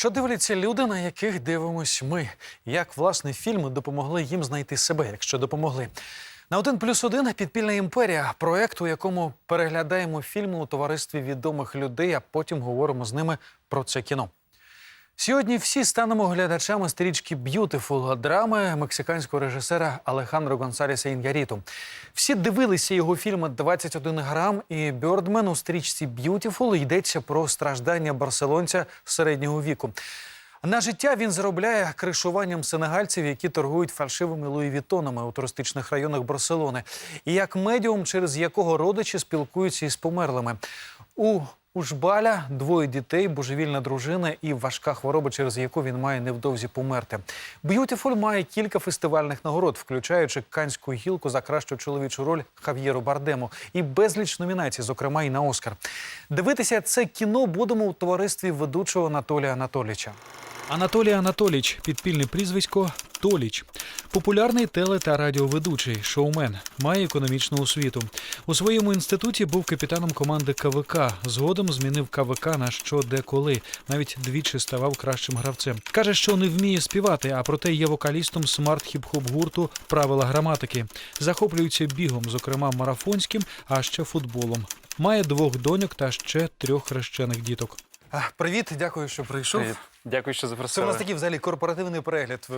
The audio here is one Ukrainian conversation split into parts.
Що дивляться люди, на яких дивимось ми? Як власне фільми допомогли їм знайти себе, якщо допомогли? На один плюс один підпільна імперія проект, у якому переглядаємо фільми у товаристві відомих людей, а потім говоримо з ними про це кіно. Сьогодні всі станемо глядачами стрічки «Б'ютифул» драми мексиканського режисера Алехандро Гонсалеса Ін'яріту. Всі дивилися його фільми «21 грам» і «Бьордмен» у стрічці «Б'ютифул» йдеться про страждання барселонця середнього віку. На життя він заробляє кришуванням сенегальців, які торгують фальшивими луївітонами у туристичних районах Барселони, і як медіум, через якого родичі спілкуються із померлими. У Ужбаля двоє дітей, божевільна дружина і важка хвороба, через яку він має невдовзі померти. Б'ютіфуль має кілька фестивальних нагород, включаючи канську гілку за кращу чоловічу роль Хав'єру Бардему і безліч номінацій, зокрема і на Оскар. Дивитися це кіно будемо у товаристві ведучого Анатолія Анатолійовича. Анатолій Анатолійович, підпільне прізвисько Толіч. Популярний теле та радіоведучий, шоумен, має економічну освіту. У своєму інституті був капітаном команди КВК. Згодом змінив КВК на що де коли. Навіть двічі ставав кращим гравцем. Каже, що не вміє співати, а проте є вокалістом смарт-хіп-хоп гурту Правила граматики. Захоплюється бігом, зокрема марафонським, а ще футболом. Має двох доньок та ще трьох хрещених діток. Привіт, дякую, що прийшов. Привіт. Дякую, що Це у запросили. нас такий взагалі корпоративний перегляд.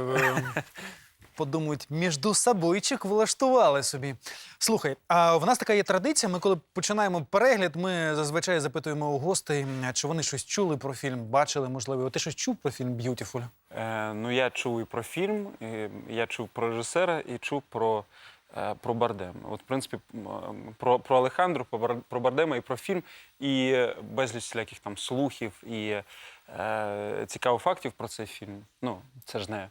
Подумають, між собойчик влаштували собі. Слухай, а в нас така є традиція. Ми, коли починаємо перегляд, ми зазвичай запитуємо у гостей, чи вони щось чули про фільм, бачили, можливо. Ти щось чув про фільм Б'ютіфуль? Е, ну, я чув і про фільм, і я чув про режисера і чув про, е, про Бардем. От, в принципі, про, про Алехандру, про, Бардема і про фільм, і безліч всіляких там слухів і е, цікавих фактів про цей фільм. Ну, це ж не,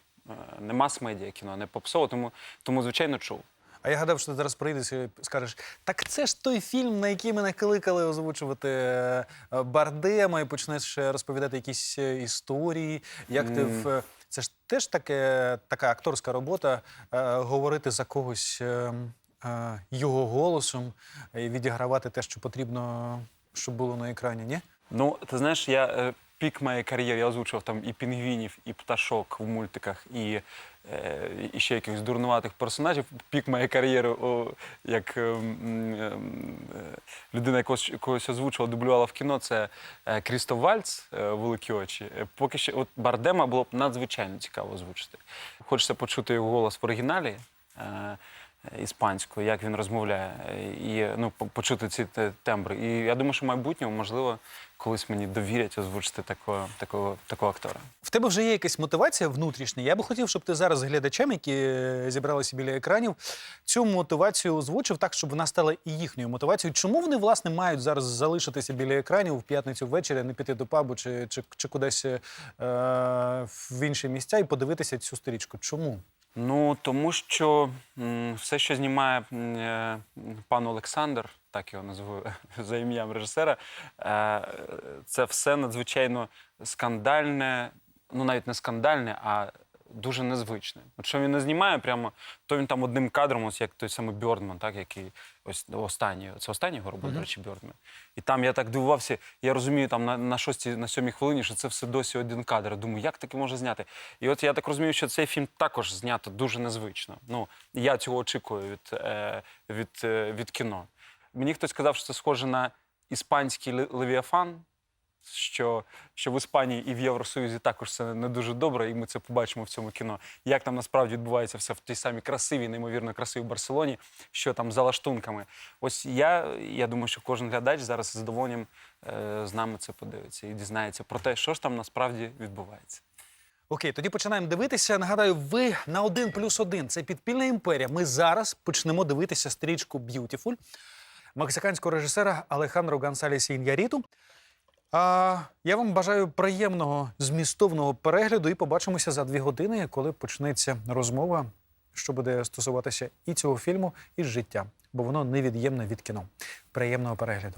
не мас-медіа кіно, не попсово, тому, тому звичайно, чув. А я гадав, що ти зараз прийдеш і скажеш: так це ж той фільм, на який мене кликали озвучувати е, е, Бардема, і почнеш е, розповідати якісь е, історії. Як ти в е, це ж теж таке, така акторська робота е, говорити за когось е, е, його голосом і відігравати те, що потрібно, щоб було на екрані, ні? Ну, ти знаєш, я е, пік моєї кар'єри, я озвучував там і пінгвінів, і пташок в мультиках, і, е, і ще якихось дурнуватих персонажів. Пік моєї кар'єри, о, як е, е, людина, якогось, якогось озвучувала, дублювала в кіно, це е, Крістоф Вальц, е, великі очі. Поки що от Бардема було б надзвичайно цікаво озвучити. Хочеться почути його голос в оригіналі. Е, іспанською, як він розмовляє, і ну, почути ці тембри. І я думаю, що в майбутньому, можливо, колись мені довірять озвучити такого, такого, такого актора. В тебе вже є якась мотивація внутрішня. Я би хотів, щоб ти зараз глядачам, які е, зібралися біля екранів, цю мотивацію озвучив так, щоб вона стала і їхньою мотивацією. Чому вони власне мають зараз залишитися біля екранів в п'ятницю ввечері, а не піти до пабу чи, чи, чи кудись е, в інші місця і подивитися цю сторічку? Чому? Ну, тому що м, все, що знімає е, пан Олександр, так його назву за ім'ям режисера, е, це все надзвичайно скандальне, ну навіть не скандальне, а дуже незвичне. От що він не знімає прямо, то він там одним кадром, ось як той самий Бьордман, так, який ось останній, це останній його робив, до речі, Бьордман. І там я так дивувався, я розумію, там на, на шостій, на сьомій хвилині, що це все досі один кадр. Думаю, як таке може зняти? І от я так розумію, що цей фільм також знято дуже незвично. Ну, я цього очікую від, е, від, е, від кіно. Мені хтось сказав, що це схоже на іспанський Левіафан, що, що в Іспанії і в Євросоюзі також це не дуже добре, і ми це побачимо в цьому кіно. Як там насправді відбувається все в тій самій красивій, неймовірно красивій Барселоні, що там за лаштунками. Ось я, я думаю, що кожен глядач зараз з задоволенням е, з нами це подивиться і дізнається про те, що ж там насправді відбувається. Окей, тоді починаємо дивитися. Нагадаю, ви на один плюс один. Це підпільна імперія. Ми зараз почнемо дивитися стрічку Б'ютіфуль мексиканського режисера Алехандро Гонсалеса Ін'яріту. А я вам бажаю приємного змістовного перегляду і побачимося за дві години, коли почнеться розмова, що буде стосуватися і цього фільму, і життя, бо воно невід'ємне від кіно. Приємного перегляду.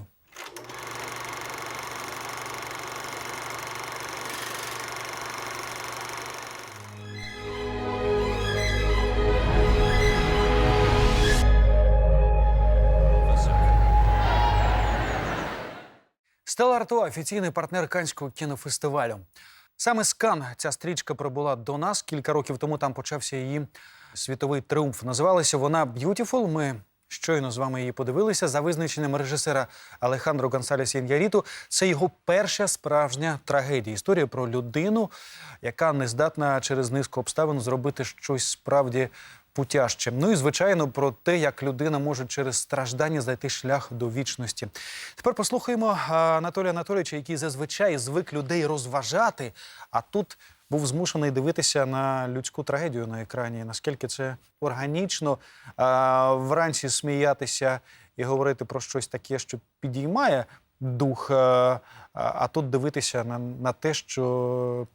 Стела Артуа – офіційний партнер Канського кінофестивалю. Саме з Кан ця стрічка прибула до нас. Кілька років тому там почався її світовий тріумф. Називалася вона Beautiful. Ми щойно з вами її подивилися. За визначенням режисера Алехандро Гонсалес Ін'яріту, це його перша справжня трагедія. Історія про людину, яка не здатна через низку обставин зробити щось справді путяще. Ну і звичайно про те, як людина може через страждання знайти шлях до вічності. Тепер послухаємо Анатолія Анатолійовича, який зазвичай звик людей розважати, а тут був змушений дивитися на людську трагедію на екрані. Наскільки це органічно вранці сміятися і говорити про щось таке, що підіймає дух, а тут дивитися на, на те, що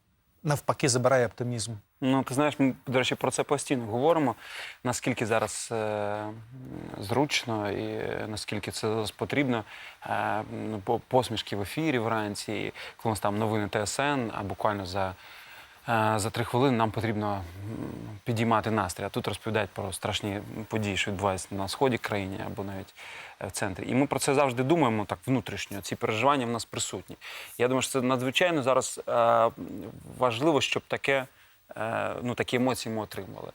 навпаки забирає оптимізм. Ну, ти знаєш, ми, до речі, про це постійно говоримо. Наскільки зараз е, зручно і наскільки це зараз потрібно. Е, ну, по- посмішки в ефірі вранці, коли у нас там новини ТСН, а буквально за, е, за три хвилини нам потрібно підіймати настрій. А тут розповідають про страшні події, що відбуваються на сході країни або навіть е, в центрі. І ми про це завжди думаємо так внутрішньо. Ці переживання в нас присутні. Я думаю, що це надзвичайно зараз е, важливо, щоб таке ну, такі емоції ми отримали.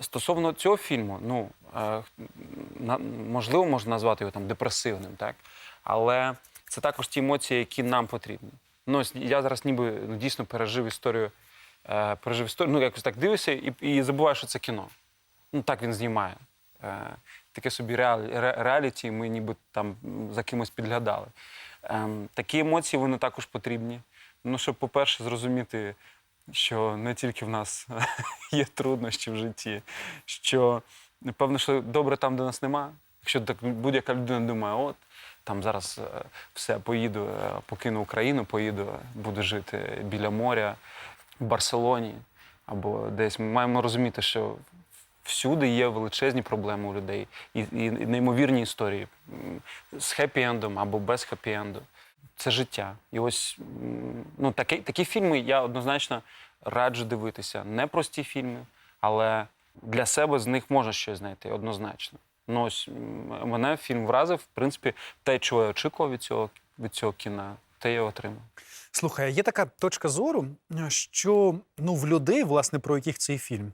Стосовно цього фільму, ну е, можливо, можна назвати його там депресивним, так? але це також ті емоції, які нам потрібні. Ну, я зараз ніби ну, дійсно пережив історію, е, пережив історію, ну якось так дивишся і, і забуваєш, що це кіно. Ну так він знімає. Е, таке собі реалі, реаліті, ми ніби там за кимось підглядали. Ем, такі емоції вони також потрібні. Ну, щоб, по-перше, зрозуміти, що не тільки в нас є труднощі в житті, що певно, що добре там, де нас нема. Якщо так будь-яка людина думає, от там зараз е, все, поїду, е, покину Україну, поїду, буду жити біля моря, в Барселоні або десь. Ми маємо розуміти, що всюди є величезні проблеми у людей і, і, і неймовірні історії з хеппі-ендом або без хеппі-енду. Це життя. І ось ну, такі, такі фільми я однозначно раджу дивитися. Не прості фільми, але для себе з них можна щось знайти однозначно. Ну, ось мене фільм вразив, в принципі, те, чого я очікував від цього, від цього кіна, те я отримав. Слухай, є така точка зору, що ну, в людей, власне, про яких цей фільм,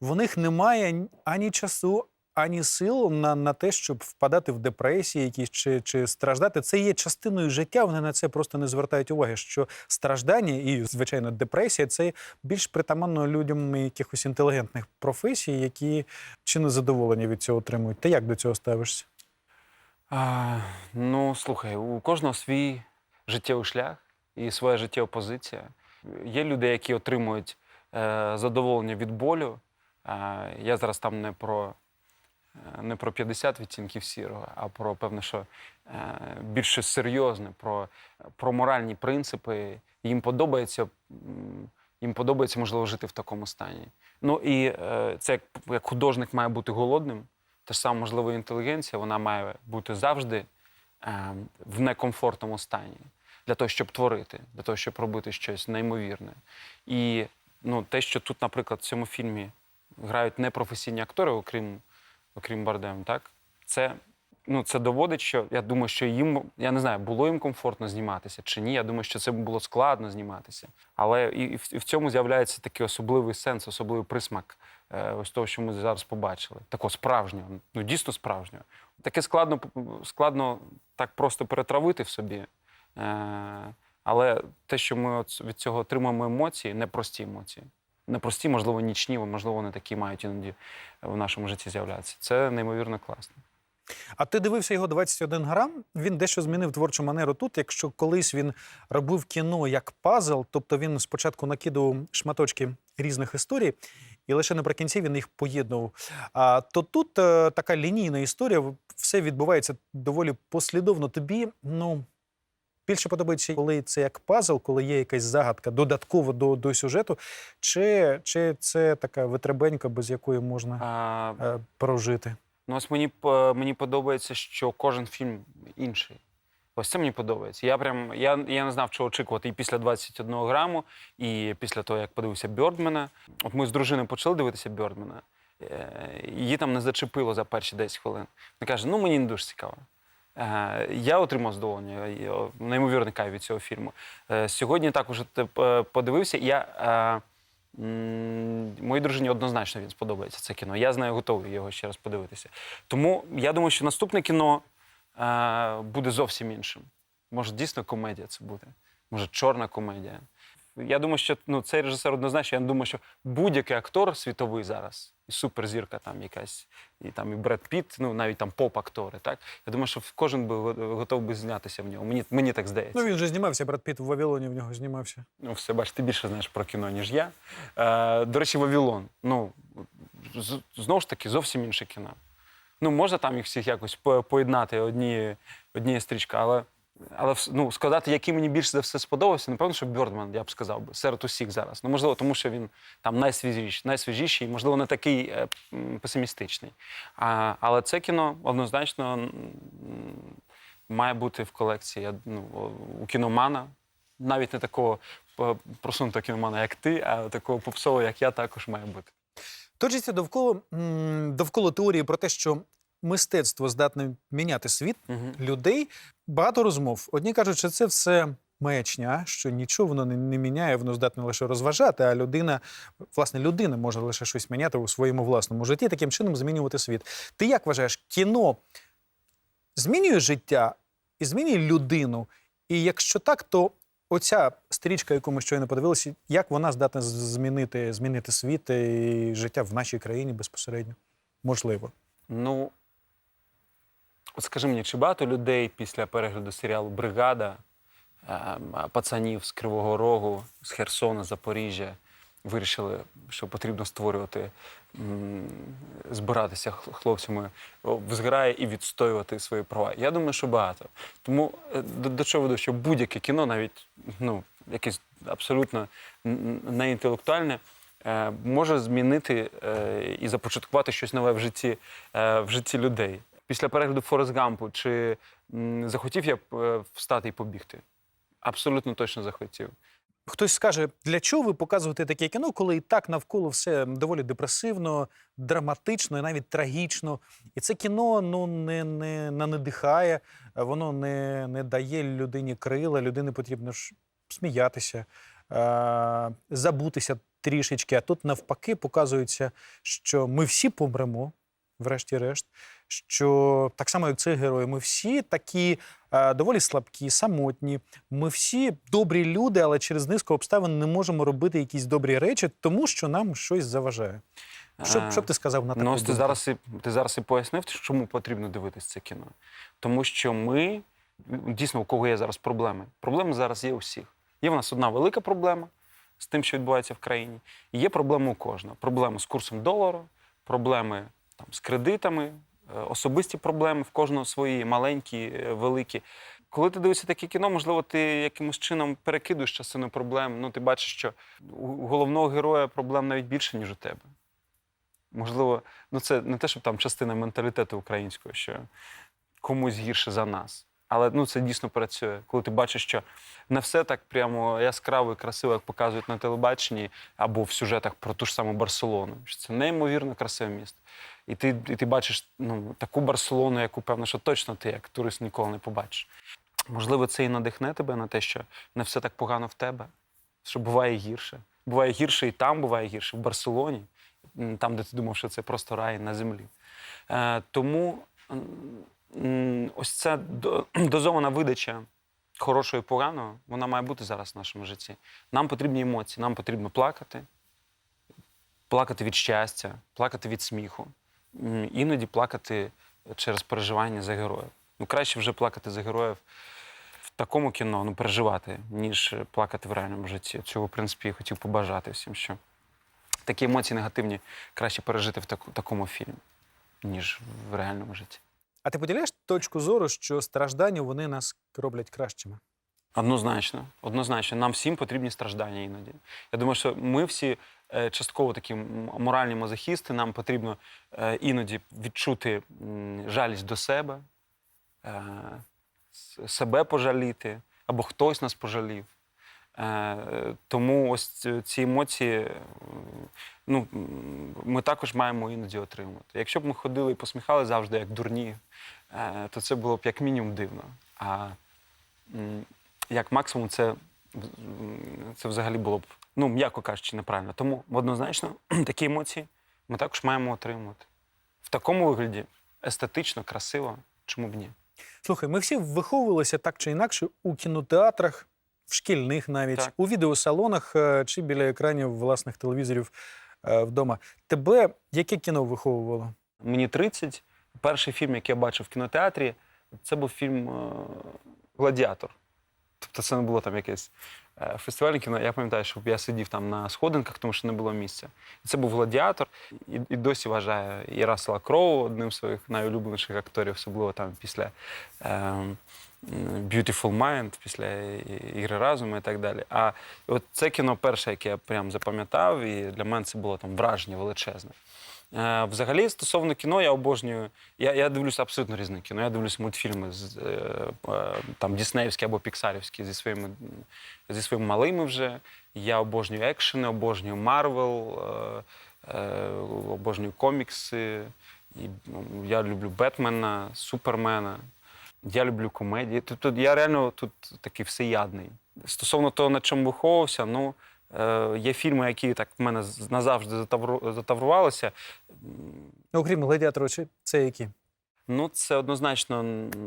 в них немає ані часу, ані сил на, на те, щоб впадати в депресії якісь чи, чи страждати. Це є частиною життя. Вони на це просто не звертають уваги. Що страждання і, звичайно, депресія це більш притаманно людям якихось інтелігентних професій, які чи не задоволені від цього отримують. Ти як до цього ставишся? А, ну, слухай, у кожного свій життєвий шлях і своя життєва позиція. Є люди, які отримують е, задоволення від болю. Е, я зараз там не про, не про 50 відтінків сірого, а про певне, що е, більш щось серйозне, про, про моральні принципи. Їм подобається, їм подобається, можливо, жити в такому стані. Ну і е, це як, як художник має бути голодним. Те ж саме, можливо, інтелігенція, вона має бути завжди е, в некомфортному стані для того, щоб творити, для того, щоб робити щось неймовірне. І ну, те, що тут, наприклад, в цьому фільмі грають непрофесійні актори, окрім, окрім Бардем, так? Це, ну, це доводить, що я думаю, що їм, я не знаю, було їм комфортно зніматися чи ні. Я думаю, що це було складно зніматися. Але і, і в, цьому з'являється такий особливий сенс, особливий присмак е, ось того, що ми зараз побачили. Такого справжнього, ну дійсно справжнього. Таке складно, складно так просто перетравити в собі. Е, але те, що ми від цього отримуємо емоції, непрості емоції. Непрості, можливо, нічні, можливо, вони такі мають іноді в нашому житті з'являтися. Це неймовірно класно. А ти дивився його 21 грам? Він дещо змінив творчу манеру тут. Якщо колись він робив кіно як пазл, тобто він спочатку накидував шматочки різних історій, і лише наприкінці він їх поєднував. А то тут е, така лінійна історія, все відбувається доволі послідовно. Тобі ну більше подобається, коли це як пазл, коли є якась загадка додатково до, до сюжету, чи, чи це така витребенька, без якої можна А, е, прожити? Ну, ось мені, мені подобається, що кожен фільм інший. Ось це мені подобається. Я прям я, я не знав, чого очікувати і після 21 граму, і після того, як подивився Бьордмена. От ми з дружиною почали дивитися Бьордмена. Е, Її там не зачепило за перші 10 хвилин. Вона каже: ну мені не дуже цікаво. Е, Я отримав задоволення, і, о, неймовірний кайф від цього фільму. Е, Сьогодні також е, подивився. Я, е, моїй дружині однозначно він сподобається це кіно. Я з нею готовий його ще раз подивитися. Тому я думаю, що наступне кіно е, буде зовсім іншим. Може, дійсно комедія це буде, може, чорна комедія. Я думаю, що ну, цей режисер однозначно, я думаю, що будь-який актор світовий зараз, і суперзірка там якась, і там і Бред Піт, ну навіть там поп-актори, так? Я думаю, що кожен би готов би знятися в ньому. Мені, мені так здається. Ну він же знімався, брат Піт в Вавилоні в нього знімався. Ну, все, бач, ти більше знаєш про кіно, ніж я. Е, до речі, Вавилон. Ну, з- знову ж таки, зовсім інше кіно. Ну, можна там їх всіх якось поєднати одні, однією стрічка, але, але ну, сказати, який мені більше за все сподобався, напевно, що Бьордман, я б сказав би, серед усіх зараз. Ну, можливо, тому що він там найсвіжіший, найсвіжіший, можливо, не такий е, песимістичний. А, але це кіно однозначно має бути в колекції ну, у кіномана, навіть не такого просунутого кіномана, як ти, а такого попсового, як я, також має бути. Точиться довкола, довкола теорії про те, що мистецтво здатне міняти світ Угу. людей. Багато розмов. Одні кажуть, що це все маячня, що нічого воно не, не міняє, воно здатне лише розважати, а людина, власне, людина може лише щось міняти у своєму власному житті, таким чином змінювати світ. Ти як вважаєш, кіно змінює життя і змінює людину? І якщо так, то оця стрічка, яку ми щойно подивилися, як вона здатна змінити, змінити світ і життя в нашій країні безпосередньо? Можливо. Ну, от скажи мені, чи багато людей після перегляду серіалу Бригада е, пацанів з Кривого Рогу, з Херсона, Запоріжжя вирішили, що потрібно створювати, збиратися хлопцями в зграї і відстоювати свої права? Я думаю, що багато. Тому е, до, до чого веду, що будь-яке кіно, навіть ну, якесь абсолютно неінтелектуальне, е, може змінити е, і започаткувати щось нове в житті, в житті людей. Після перегляду Форест Гампу чи захотів я е, встати і побігти? Абсолютно точно захотів. Хтось скаже, для чого ви показуєте таке кіно, коли і так навколо все доволі депресивно, драматично і навіть трагічно. І це кіно ну, не, не, не надихає, воно не, не дає людині крила, людині потрібно ж сміятися, е, забутися трішечки. А тут навпаки показується, що ми всі помремо, врешті-решт. Що так само, як цей герой, ми всі такі е, доволі слабкі, самотні, ми всі добрі люди, але через низку обставин не можемо робити якісь добрі речі, тому що нам щось заважає. Що, що б ти сказав на таку Ну, ти зараз, і, ти зараз і пояснив, чому потрібно дивитися це кіно. Тому що ми, дійсно, у кого є зараз проблеми. Проблеми зараз є у всіх. Є в нас одна велика проблема з тим, що відбувається в країні, і є проблема у кожного. Проблеми з курсом долару, проблеми там, з кредитами, е, особисті проблеми, в кожного свої маленькі, е, великі. Коли ти дивишся таке кіно, можливо, ти якимось чином перекидуєш частину проблем. Ну, ти бачиш, що у головного героя проблем навіть більше, ніж у тебе. Можливо, ну це не те, щоб там частина менталітету українського, що комусь гірше за нас. Але ну, це дійсно працює, коли ти бачиш, що не все так прямо яскраво і красиво, як показують на телебаченні або в сюжетах про ту ж саму Барселону. Що це неймовірно красиве місто. І ти, і ти бачиш ну, таку Барселону, яку, певно, що точно ти як турист ніколи не побачиш. Можливо, це і надихне тебе на те, що не все так погано в тебе, що буває гірше. Буває гірше і там, буває гірше, в Барселоні, там, де ти думав, що це просто рай на землі. Е, тому ось ця дозована видача хорошого і поганого, вона має бути зараз в нашому житті. Нам потрібні емоції, нам потрібно плакати, плакати від щастя, плакати від сміху, іноді плакати через переживання за героїв. Ну, краще вже плакати за героїв такому кіно, ну, переживати, ніж плакати в реальному житті. Цього, в принципі, я хотів побажати всім, що такі емоції негативні краще пережити в такому фільмі, ніж в реальному житті. А ти поділяєш точку зору, що страждання вони нас роблять кращими? Однозначно, однозначно, нам всім потрібні страждання іноді. Я думаю, що ми всі е, частково такі моральні мазохісти, нам потрібно е, іноді відчути жалість до себе, е, себе пожаліти, або хтось нас пожалів. Е, тому ось ці- ці емоції ну, ми також маємо іноді отримувати. Якщо б ми ходили і посміхали завжди як дурні, е, то це було б як мінімум дивно. А як максимум, це, це взагалі було б, ну, м'яко кажучи, неправильно. Тому однозначно такі емоції ми також маємо отримувати. В такому вигляді естетично, красиво, чому б ні? Слухай, ми всі виховувалися так чи інакше у кінотеатрах, в шкільних навіть, Так. у відеосалонах е, чи біля екранів власних телевізорів е, вдома. Тебе яке кіно виховувало? Мені 30. Перший фільм, який я бачив в кінотеатрі, це був фільм е, Гладіатор. Тобто це не було там якесь е, фестивальне кіно. Я пам'ятаю, що я сидів там на сходинках, тому що не було місця. І це був гладіатор. І, і досі вважаю і Рассела Кроу одним з своїх найулюбленіших акторів, особливо там після е, Beautiful Mind, після ігри разуму і так далі. А от це кіно перше, яке я прям запам'ятав, і для мене це було там враження величезне. Е, Взагалі, стосовно кіно, я обожнюю. Я, я дивлюся абсолютно різне кіно. Я дивлюся мультфільми з е, е, там Діснеївські або Піксарівські зі своїми зі своїми малими вже. Я обожнюю екшени, обожнюю Марвел, обожнюю комікси. Ну, я люблю Бетмена, Супермена. Я люблю комедії. Тобто я реально тут такий всеядний. Стосовно того, на чому виховувався, ну. Е, є фільми, які так в мене назавжди затаврувалися. Ну, Окрім гладіатора, чи це які? Ну, це однозначно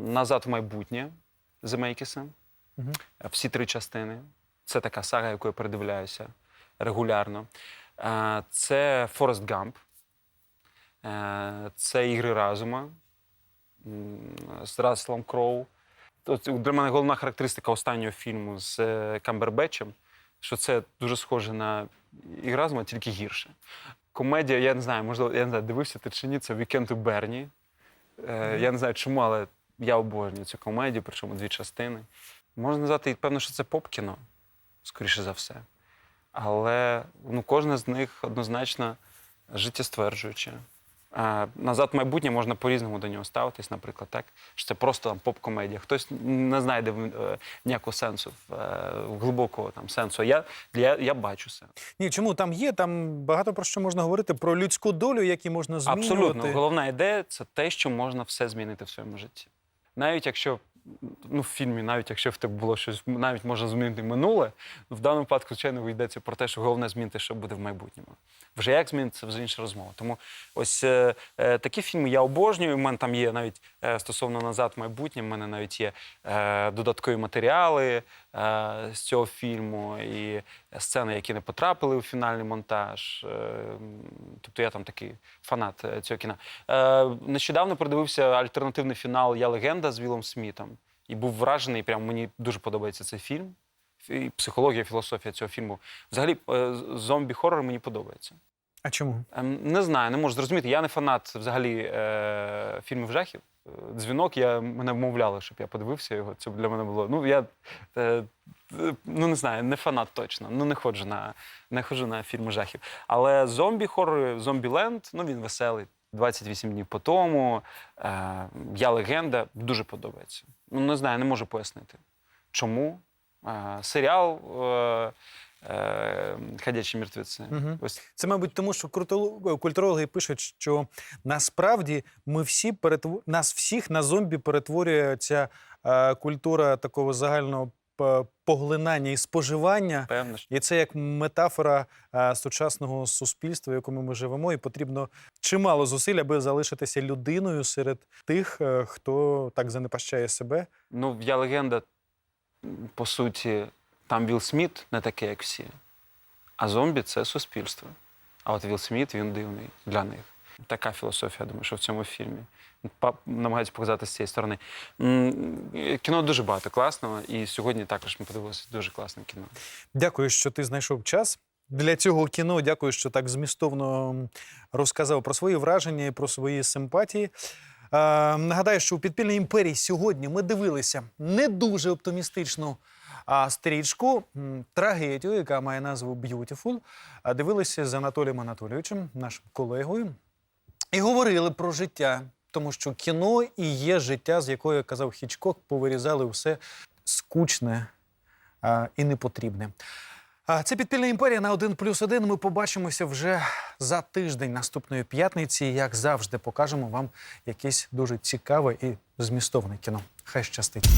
назад в майбутнє Земейкіса. Мгм. Всі три частини. Це така сага, яку я передивляюся регулярно. Е, Це Форест Гамп. Е, Це Ігри разума з Расселом Кроу. Для мене головна характеристика останнього фільму з Камбербечем, що це дуже схоже на Ігри разума, тільки гірше. Комедія, я не знаю, можливо, я не знаю, дивився ти чи ні, це Вікенд у Берні. Е, Я не знаю чому, але я обожнюю цю комедію, причому дві частини. Можна назвати, певно, що це поп-кіно, скоріше за все. Але ну, кожна з них однозначно життєстверджуюча. Назад в майбутнє можна по-різному до нього ставитись, наприклад, так? Що це просто там, поп-комедія. Хтось не знайде в- е, ніякого сенсу, е, глибокого там сенсу. Я, я, я бачу сенс. Ні, чому там є? Там багато про що можна говорити про людську долю, які можна змінювати. Абсолютно. Головна ідея це те, що можна все змінити в своєму житті. Навіть якщо ну, в фільмі, навіть якщо в тебе було щось, навіть можна змінити минуле, в даному випадку, звичайно, йдеться про те, що головне змінити, що буде в майбутньому. Вже як змінити, це вже інша розмова. Тому ось е, е, такі фільми я обожнюю. У мене там є навіть е, стосовно назад майбутнє, в мене навіть є е, додаткові матеріали е, з цього фільму і сцени, які не потрапили у фінальний монтаж. Е, тобто я там такий фанат е, цього кіна. Е, нещодавно продивився альтернативний фінал Я легенда з Вілом Смітом. І був вражений, прям мені дуже подобається цей фільм. І психологія, філософія цього фільму. Взагалі, е, зомбі-хорор мені подобається. А чому? Ем, Не знаю, не можу зрозуміти. Я не фанат взагалі е, фільмів жахів. Е, Дзвінок, я, мене вмовляли, щоб я подивився його. Це для мене було. Ну, я е, ну, не знаю, не фанат точно. Ну, не ходжу на, не ходжу на фільми жахів. Але зомбі-хорор, зомбі-ленд, ну він веселий. 28 днів по тому. Е, я легенда дуже подобається. Ну, не знаю, не можу пояснити. Чому? Серіал е, е, Ходячі мертвеці. Мгм. Ось Це, мабуть, тому, що культурологи пишуть, що насправді ми всі перетв... нас всіх на зомбі перетворює ця е, культура такого загального поглинання і споживання. певно, що І це як метафора сучасного суспільства, в якому ми живемо, і потрібно чимало зусиль, аби залишитися людиною серед тих, хто так занепащає себе. Ну, я легенда, по суті, там Вілл Сміт не такий, як всі. А зомбі це суспільство. А от Вілл Сміт він дивний для них. Така філософія, я думаю, що в цьому фільмі. Намагаються показати з цієї сторони. Кіно дуже багато класного, і сьогодні також ми подивилися дуже класне кіно. Дякую, що ти знайшов час. Для цього кіно дякую, що так змістовно розказав про свої враження і про свої симпатії. Е, нагадаю, що у підпільній імперії сьогодні ми дивилися не дуже оптимістичну стрічку, трагедію, яка має назву. А дивилися з Анатолієм Анатолійовичем, нашим колегою, і говорили про життя. Тому що кіно і є життя, з якого, як казав Хічкок, повирізали все скучне, і не потрібне. А Це підпільна імперія на 1 плюс 1. Ми побачимося вже за тиждень наступної п'ятниці. Як завжди, покажемо вам якесь дуже цікаве і змістовне кіно. Хай щастить.